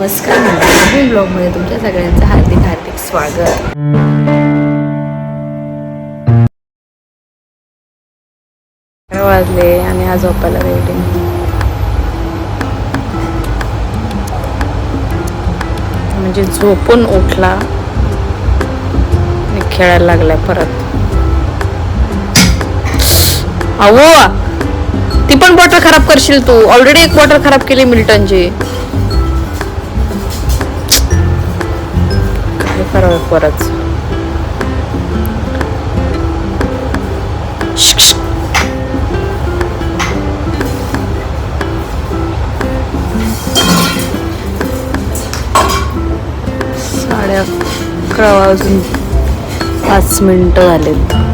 नमस्कार. नवीन ब्लॉगमध्ये तुमच्या सगळ्यांचं हार्दिक हार्दिक स्वागत. वाजले आणि आज झोपायला रेडी म्हणजे झोपून उठला आणि खेळायला लागलाय परत. अहो ती पण बॉटल खराब करशील तू. ऑलरेडी एक बॉटल खराब केली मिल्टनची. करावं परत साडे अकरा वाजून पाच मिनटं झालेत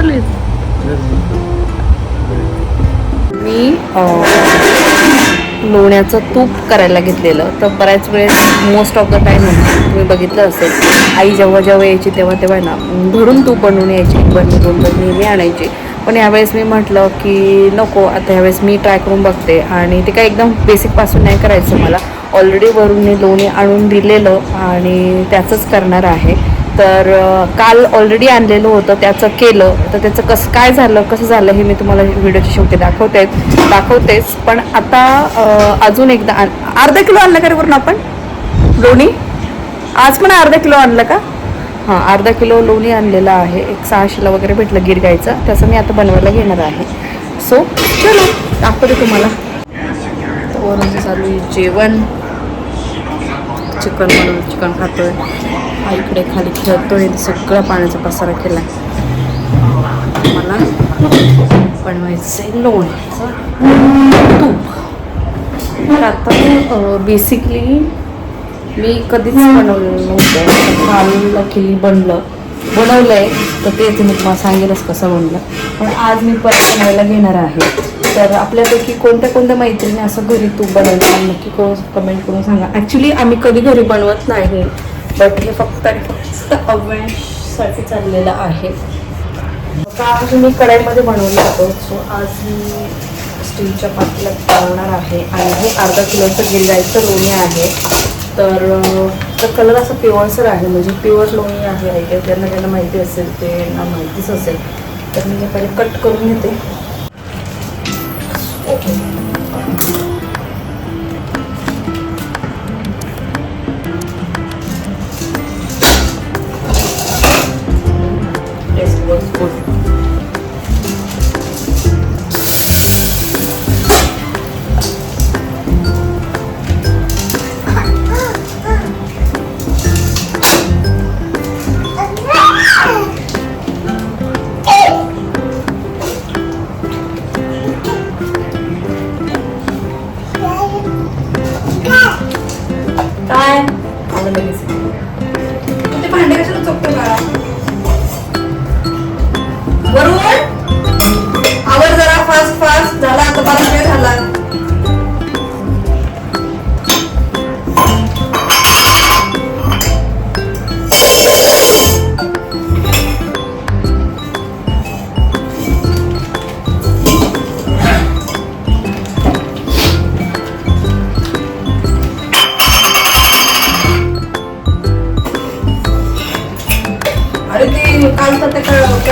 चालू आहे मी लोण्याचं तूप करायला घेतलेलं. तर बऱ्याच वेळेस मोस्ट ऑफ द टाईम तुम्ही बघितलं असेल आई जेव्हा जेव्हा यायची तेव्हा तेव्हा ना भरून तूप बनवून यायची. बनवून दोन बरणी नेहमी आणायची. पण यावेळेस मी म्हटलं की नको आता यावेळेस मी ट्राय करून बघते. आणि ते काय एकदम बेसिकपासून नाही करायचं मला. ऑलरेडी वरून मी लोणी आणून दिलेलं आणि त्याचंच करणार आहे. तर काल ऑलरेडी आणलेलं होतं त्याचं केलं. तर त्याचं कसं काय झालं कसं झालं हे मी तुम्हाला व्हिडिओच्या शेवटी दाखवते दाखवतेच. पण आता अजून एकदा आण- अर्धा किलो आणलं का रे वरून आपण? लोणी? आज पण अर्धा किलो आणलं का? हां अर्धा किलो लोणी आणलेलं आहे. एक सहाशेला वगैरे भेटलं गिर गायचं त्याचं मी आता बनवायला घेणार आहे. सो चलो दाखवते तुम्हाला. वरून चालू जेवण. चिकन म्हणून चिकन खातो हा इकडे खाली झरतो आहे सगळ्या पाण्याचा पसारा केला मला बनवायचं लोणचं तूप. तर आता बेसिकली मी कधीच बनवलेलं नव्हतं. खाल्लं की बनलं. बनवलं आहे तर ते तुम्ही तुम्हाला सांगेलच कसं बनलं. पण आज मी परत बनवायला घेणार आहे. तर आपल्यापैकी कोणत्या कोणत्या मैत्रिणी असं घरी तूप बनवणार नक्की करून कमेंट करून सांगा. ॲक्च्युली आम्ही कधी घरी बनवत नाही बट हे फक्त आणि फक्त अवेअरसाठी चाललेलं आहे. काल मी कढाईमध्ये बनवलं होतो सो आज मी स्टीलच्या पातेल्यात बनवणार आहे. आणि हे अर्धा किलोचं गिरगायचं लोणी आहे. तर तर कलर असं प्युअरसर आहे. म्हणजे प्युअर लोणी आहे आय त्यांना ज्यांना माहिती असेल ते ना माहितीच असेल. तर मी हे पहिले कट करून घेते. Thank you. आलं लगेच तू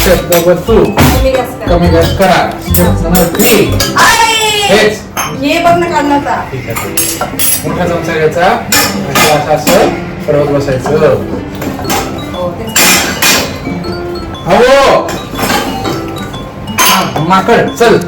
Step number one two. number Kamigas Step number three. Aye. It's हे बघ ना काढण्याचा मोठा चमचा घ्यायचा आणि असं असं पडवत बसायचं. हो माकड चल.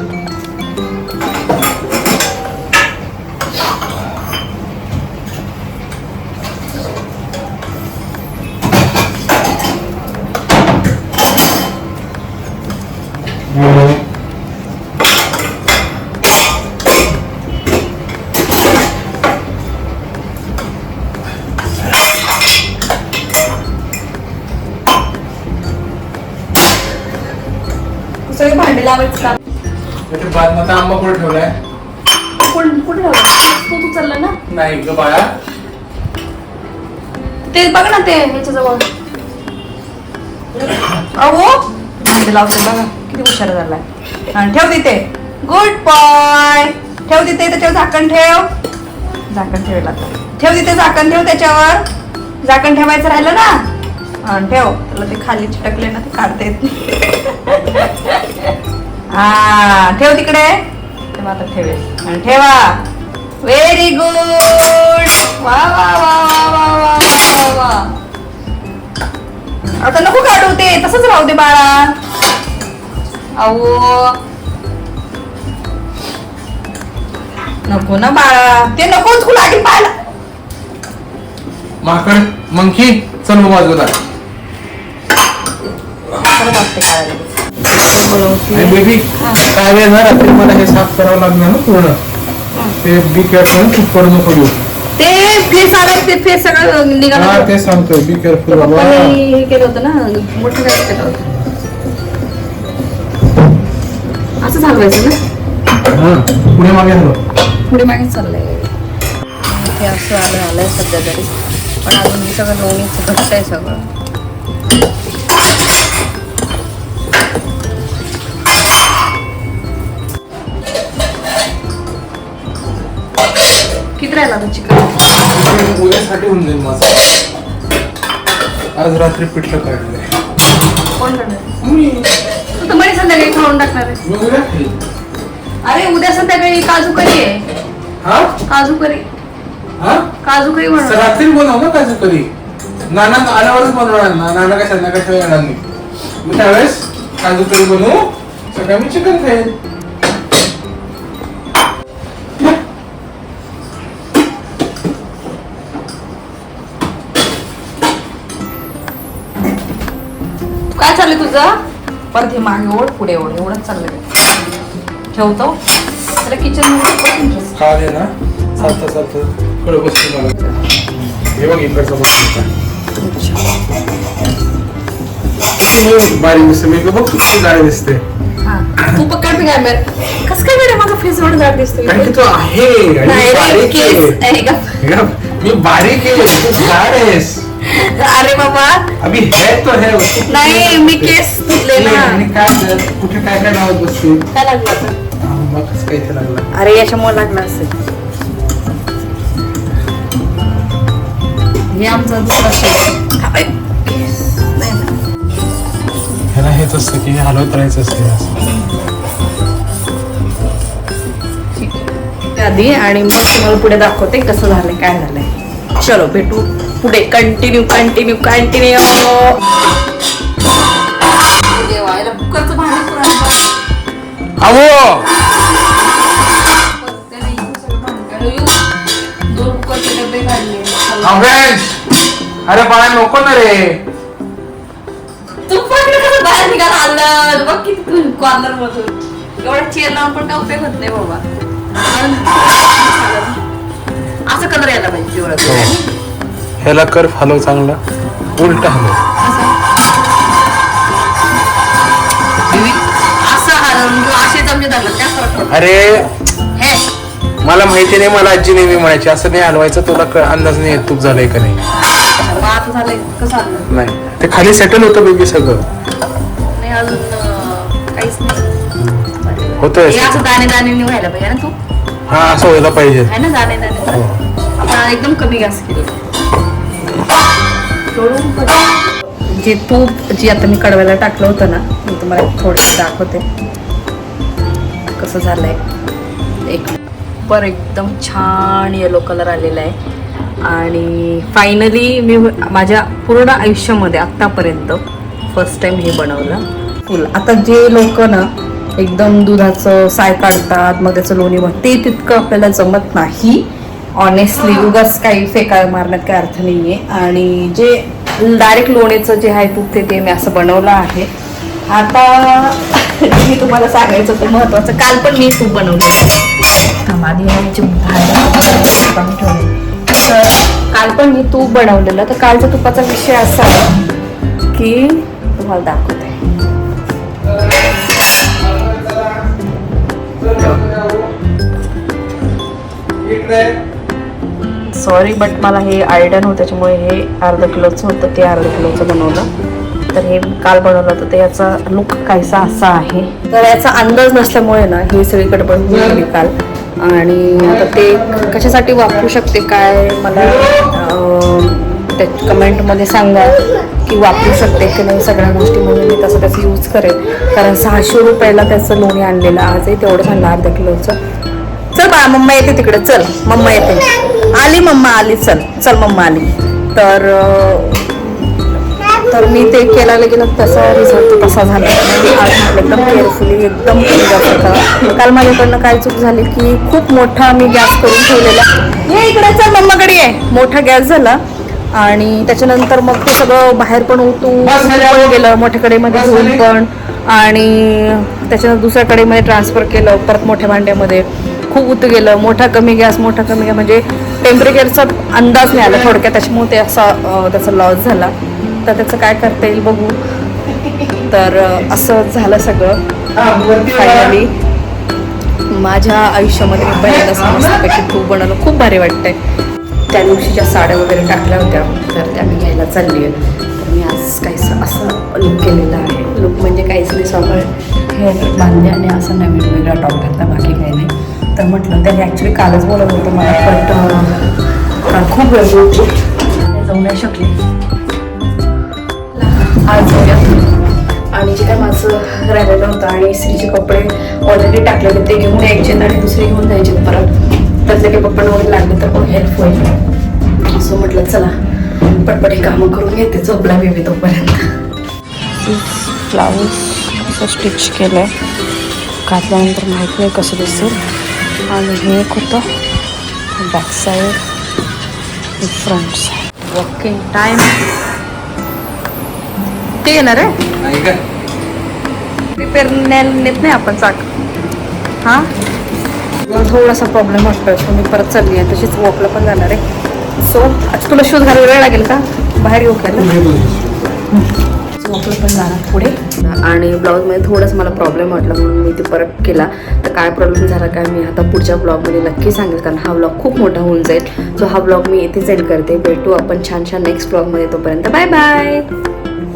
तू तू चालला ना? नाही ग बाळा. ते बघ ना ते ह्याच्याजवळ अहो भांडे लावते बघा किती हुशार झालाय. हा, ठेव तिथे. गुड बॉय ठेव तिथे त्याच्यावर झाकण ठेव. झाकण ठेवलं ठेव तिथे झाकण ठेव त्याच्यावर. झाकण ठेवायचं राहिलं ना? हा, ठेव. त्याला ते खाली चिटकले ना ते काढता येत नाही. हा ठेव तिकडे. तेव्हा आता ठेवेल. आणि ठेवा. व्हेरी गुड वा वा वा वा वा वा वा वा आता नको काढू ते. तसंच राहू दे बाळा. अहो. नको ना बाळा. ते नको तू लागेल पाहायला. माकड मंकी चल मग बाजूला. काढायला आणि बेबी काय वेळ ना रात्री मला हे साफ करावं लागणार ना पूर्ण. ते बी केअरफुल खूप पडू नको ते फेस आलाय ते फेस सगळं हा निघालं ते सांगतोय बी केअरफुल बाबा पप्पाने हे केलं होतं ना मोठं काय केलं होतं असं झालवायचं ना? हा पुढे मागे हलो पुढे मागे चाललंय. ते असं आलं आलंय सध्या तरी. पण अजून हे सगळं लोणीचं घट्ट आहे सगळं. किती राहिला तो चिकन. उद्यासाठी होऊन जाईल माझं. आज रात्री पिठलं काढलंय. कोण करणार? मी. तू तर म्हणे संध्याकाळी खाऊन टाकणार आहे मी उद्या खाईल. अरे उद्या संध्याकाळी काजू करी आहे. हा? काजू करी. हा? काजू करी बनव रात्री बनव ना काजू करी. नाना आल्यावरच बनवणार ना. नाना काय संध्याकाळी येणार नाही. मी त्यावेळेस काजू करी बनवू. सकाळी मी चिकन खाईल. तुझं परत हे मागे ओढ पुढे ओढ. एवढंच चाललंय. ठेवतो. त्याला किचन खा दे ना. चालतं चालतं. कडे बसते मला. हे बघ इकडचा बघ. बारीक दिसते मी बघ किती जाड दिसते तू पकड मी कॅमेरा कस काय बेटा माझा फेस एवढा जाड दिसतोय? कारण की तू आहे बारीक आहे. मी बारीक तू जाड आहेस. अरे बाबा अभी है तो है नाही मी केस धुतले ना आणि काय झालं? कुठे काय काय लावत बसते काय लागलं आता? हा, मग कसं काय इथे लागलं अरे याच्यामुळे लागलं असेल हे आमचं दुसरं शेत. हा. ह्याला हेच असतं की हलवत राहायचं असते असं. आधी आणि मग तुम्हाला पुढे दाखवते कसं झालंय काय झालंय चलो भेटू पुढे कंटिन्यू कंटिन्यू कंटिन्यू अरे बाळा नको ना रे. तू पण कसं बाहेर निघाला आलं बघ किती कॉर्नर मधून. एवढा चेअर लावून पण काय उपयोग होत नाही बाबा. असं कलर यायला पाहिजे. पिवळा ह्याला कर हलव चांगला. उलट हलव. असं हलवून किंवा असे जमले धरलं काय फरक पडतो? अरे हे. मला माहिती नाही मला आजी नेहमी म्हणायची असं नाही हलवायचं तुला क- अंदाज नाही येत तूप झालंय का नाही? मग आता झालंय कसं आलं नाही. ते खाली सेटल होतं बेबी सगळं. नाही अजून अं, काहीच नाही. होतंय हे असं दाणे दाणे व्हायला पाहिजे ना तू? हा असं व्हायला पाहिजे. आहे ना दाणे दाणे आपण एकदम कमी गॅस केली. जे तूप जी आता मी कडवायला टाकलं होतं ना मी तुम्हाला थोडं दाखवते. कसं झालंय. एक पर एकदम छान येलो कलर आलेला आहे. आणि फायनली मी माझ्या पूर्ण आयुष्यामध्ये आत्तापर्यंत फर्स्ट टाइम हे बनवलं. फुल. आता जे लोक ना एकदम दुधाचं साय काढतात मग त्याचं लोणी बन ते तितकं आपल्याला जमत नाही. ऑनेस्टली उगाच काही फेकाळ मारण्यात काही अर्थ नाही आहे आणि जे डायरेक्ट लोणेचं जे आहे तूप ते ते मी असं बनवलं आहे. आता मी तुम्हाला सांगायचं होतं महत्त्वाचं काल पण मी तूप बनवलं आधी तर काल पण मी तूप बनवलेलं तर कालच्या तुपाचा विषय असा की तुम्हाला दाखवते. सॉरी बट मला हे आयडिया नव्हतं त्याच्यामुळे हे अर्धा किलोचं होतं ते अर्धा किलोचं बनवलं. तर हे काल बनवलं तर ते याचा लुक काहीसा असा आहे. तर याचा अंदाज नसल्यामुळे ना ही सगळीकडे बनवून गेली काल. आणि आता ते कशासाठी वापरू शकते काय मला त्या कमेंटमध्ये सांगा की वापरू शकते की नाही सगळ्या गोष्टी म्हणून मी तसं त्याचं यूज करेन कारण सहाशे रुपयाला त्याचं लोणी आणलेलं आजही तेवढं सांगलं अर्धा किलोचं चल बाळा मम्मा येते तिकडे चल मम्मा येते. आली मम्मा आली. चल चल मम्मा आली. तर तर मी ते केल्याला गेलं तसा रिझल्ट तसा झाला. एकदम केअरफुली एकदम काल माझ्याकडनं काय चूक झाली की खूप मोठा मी गॅस करून ठेवलेला. ये इकडे चल मम्माकडे ये. मोठा गॅस झाला आणि त्याच्यानंतर मग ते सगळं बाहेर पण पण गेलं. मोठ्या कडेमध्ये धुवून पण आणि त्याच्यानंतर दुसऱ्या कडेमध्ये ट्रान्सफर केलं परत मोठ्या भांड्यामध्ये. खूप उत गेलं. मोठा कमी गॅस मोठा कमी गॅस. म्हणजे टेम्परेचरचा अंदाज नाही आला थोडक्यात. त्याच्यामुळे ते असा त्याचा लॉस झाला. तर त्याचं काय करता येईल बघू. तर असं झालं सगळं. फायनली माझ्या आयुष्यामध्ये मी पहिल्यांदाच मस्तपैकी बनवलं. खूप भारी वाटतंय. त्या दिवशीच्या साड्या वगैरे टाकल्या होत्या तर त्या मी घ्यायला चालली आहे तर मी आज काहीसं असं लुक केलेलं आहे. लुक म्हणजे काहीच नाही सगळं हे बांधले आणि असं नवीन वेगळा टॉप घातला बाकी काही नाही. तर म्हटलं त्यांनी ॲक्च्युली कालच बोलत होतं मला बट खूप वेळ होती. जाऊ नाही शकले. आज आणि जे काय माझं राहिलेलं होतं आणि इस्त्रीचे कपडे ऑलरेडी टाकलेले ते घेऊन यायचे आणि दुसरे घेऊन जायचे परत. त्यातले काही पप्पा वगैरे लागले तर पण हेल्प होईल? असं म्हटलं चला पटपट हे कामं करून घेते झोपला बेबी तोपर्यंत. ब्लाऊज असं स्टिच केलं आहे घातल्यानंतर माहीत नाही कसं दिसेल. आणि हे एक होतं back side front side walking time ते येणार आहे नाही का रिपेअर नेत नाही आपण चाक हां थोडासा प्रॉब्लेम वाटतोय सो मी परत चालली आहे तशीच वॉकला पण जाणार आहे सो आज तुला शूज घालायला वेळ लागेल का बाहेर येऊ का वॉकला पण जाणार पुढे. आणि ब्लाऊजमध्ये थोडंसं मला प्रॉब्लेम वाटला म्हणून मी ते परत केला. तर काय प्रॉब्लेम झाला काय मी आता पुढच्या ब्लॉगमध्ये नक्की सांगेल कारण हा ब्लॉग खूप मोठा होऊन जाईल. सो हा ब्लॉग मी इथेच एंड करते. भेटू आपण छान छान नेक्स्ट ब्लॉगमध्ये तोपर्यंत. Bye bye